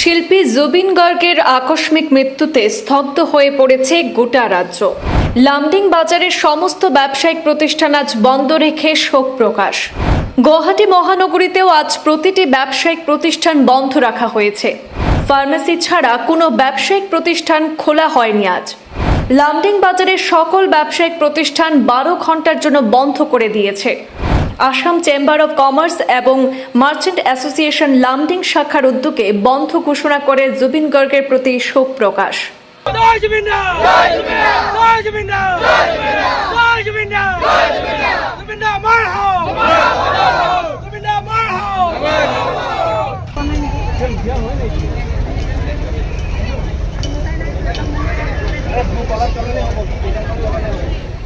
শিল্পী জুবিন গর্গের আকস্মিক মৃত্যুতে স্তব্ধ হয়ে পড়েছে গোটা রাজ্য। লামডিং বাজারের সমস্ত ব্যবসায়িক প্রতিষ্ঠান আজ বন্ধ রেখে শোক প্রকাশ। গুয়াহাটি মহানগরীতেও আজ প্রতিটি ব্যবসায়িক প্রতিষ্ঠান বন্ধ রাখা হয়েছে। ফার্মেসি ছাড়া কোনো ব্যবসায়িক প্রতিষ্ঠান খোলা হয়নি আজ। লামডিং বাজারের সকল ব্যবসায়িক প্রতিষ্ঠান বারো ঘণ্টার জন্য বন্ধ করে দিয়েছে। আসাম চেম্বার অব কমার্স এবং মার্চেন্ট অ্যাসোসিয়েশন লামডিং শাখার উদ্যোগে বন্ধ ঘোষণা করে জুবিন গর্গের প্রতি শোক প্রকাশ। জয়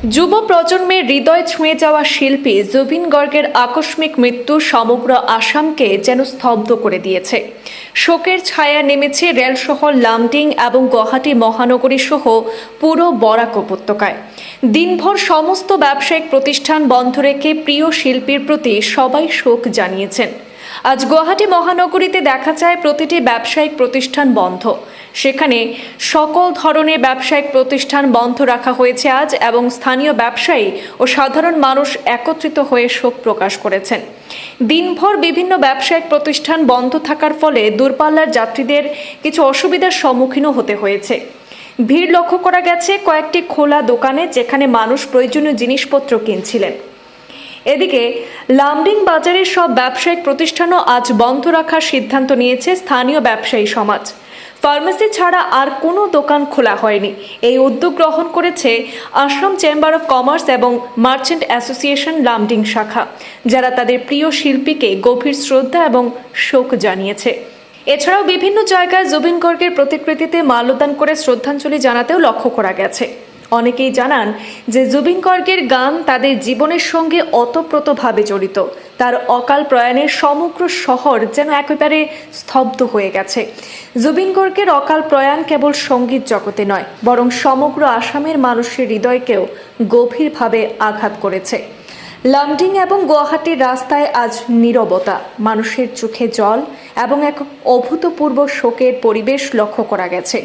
যুব প্রজন্মের হৃদয় ছুঁয়ে যাওয়া শিল্পী জুবিন গর্গের আকস্মিক মৃত্যু সমগ্র আসামকে যেন স্তব্ধ করে দিয়েছে। শোকের ছায়া নেমেছে রেল শহর লামডিং এবং গুয়াহাটি মহানগরী সহ পুরো বরাক উপত্যকায়। দিনভর সমস্ত ব্যবসায়িক প্রতিষ্ঠান বন্ধ রেখে প্রিয় শিল্পীর প্রতি সবাই শোক জানিয়েছেন। আজ গুয়াহাটি মহানগরীতে দেখা যায় প্রতিটি ব্যবসায়িক প্রতিষ্ঠান বন্ধ। সেখানে সকল ধরনের ব্যবসায়িক প্রতিষ্ঠান বন্ধ রাখা হয়েছে আজ এবং স্থানীয় ব্যবসায়ী ও সাধারণ মানুষ একত্রিত হয়ে শোক প্রকাশ করেছেন। দিনভর বিভিন্ন ব্যবসায়িক প্রতিষ্ঠান বন্ধ থাকার ফলে দূরপাল্লার যাত্রীদের কিছু অসুবিধার সম্মুখীনও হতে হয়েছে। ভিড় লক্ষ্য করা গেছে কয়েকটি খোলা দোকানে যেখানে মানুষ প্রয়োজনীয় জিনিসপত্র কিনছিলেন। এদিকে, লামডিং বাজারের সব ব্যবসায়িক প্রতিষ্ঠানও আজ বন্ধ রাখার সিদ্ধান্ত নিয়েছে স্থানীয় ব্যবসায়ী সমাজ। ফার্মেসি ছাড়া আর কোনো দোকান খোলা হয়নি। এই উদ্যোগ গ্রহণ করেছে আসাম চেম্বার অফ কমার্স এবং মার্চেন্ট অ্যাসোসিয়েশন লামডিং শাখা, যারা তাদের প্রিয় শিল্পীকে গভীর শ্রদ্ধা এবং শোক জানিয়েছে। এছাড়াও বিভিন্ন জায়গায় জুবিন গর্গের প্রতিকৃতিতে মাল্যদান করে শ্রদ্ধাঞ্জলি জানাতেও লক্ষ্য করা গেছে। অনেকেই জানান যে জুবিন গর্গের গান তাদের জীবনের সঙ্গে অতপ্রতভাবে জড়িত। তার অকাল প্রয়াণে সমগ্র শহর যেন একেবারে স্তব্ধ হয়ে গেছে। জুবিন গর্গের অকাল প্রয়াণ কেবল সংগীত জগতে নয়, বরং সমগ্র আসামের মানুষের হৃদয়কেও গভীরভাবে আঘাত করেছে। লামডিং এবং গুয়াহাটির রাস্তায় আজ নীরবতা, মানুষের চোখে জল এবং এক অভূতপূর্ব শোকের পরিবেশ লক্ষ্য করা গেছে।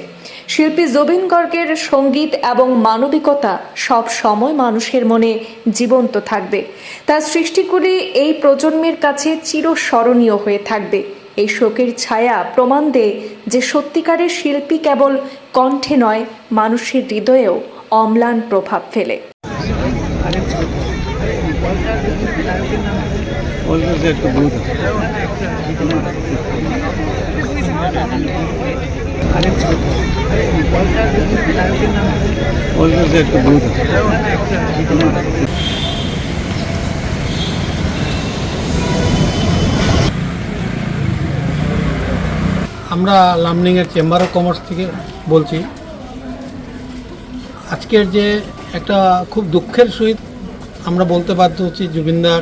শিল্পী জবিন গর্গের সংগীত এবং মানবিকতা সব সময় মানুষের মনে জীবন্ত থাকবে। তার সৃষ্টিগুলি এই প্রজন্মের কাছে চিরস্মরণীয় হয়ে থাকবে। এই শোকের ছায়া প্রমাণ দেয় যে সত্যিকারের শিল্পী কেবল কণ্ঠে নয়, মানুষের হৃদয়েও অম্লান প্রভাব ফেলে। অলরেডি একটা বুথ অলরেডি একটা বুথ আমরা লামনিংয়ের চেম্বার অফ কমার্স থেকে বলছি। আজকের যে একটা খুব দুঃখের সহিত আমরা বলতে বাধ্য হচ্ছি জুবিনদার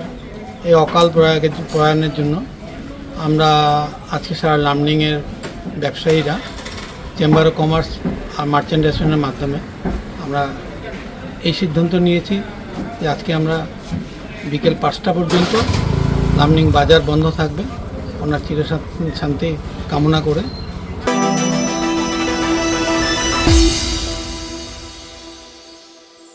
এই অকাল প্রয়াগের প্রয়াণের জন্য। আমরা আজকে সারা লামনিংয়ের ব্যবসায়ীরা, চেম্বার অফ কমার্স আর মার্চেন্ট অ্যাসোসিয়েশনের মাধ্যমে আমরা এই সিদ্ধান্ত নিয়েছি যে আজকে আমরা বিকেল পাঁচটা পর্যন্ত লামনিং বাজার বন্ধ থাকবে। ওনার চিরশান্তি কামনা করে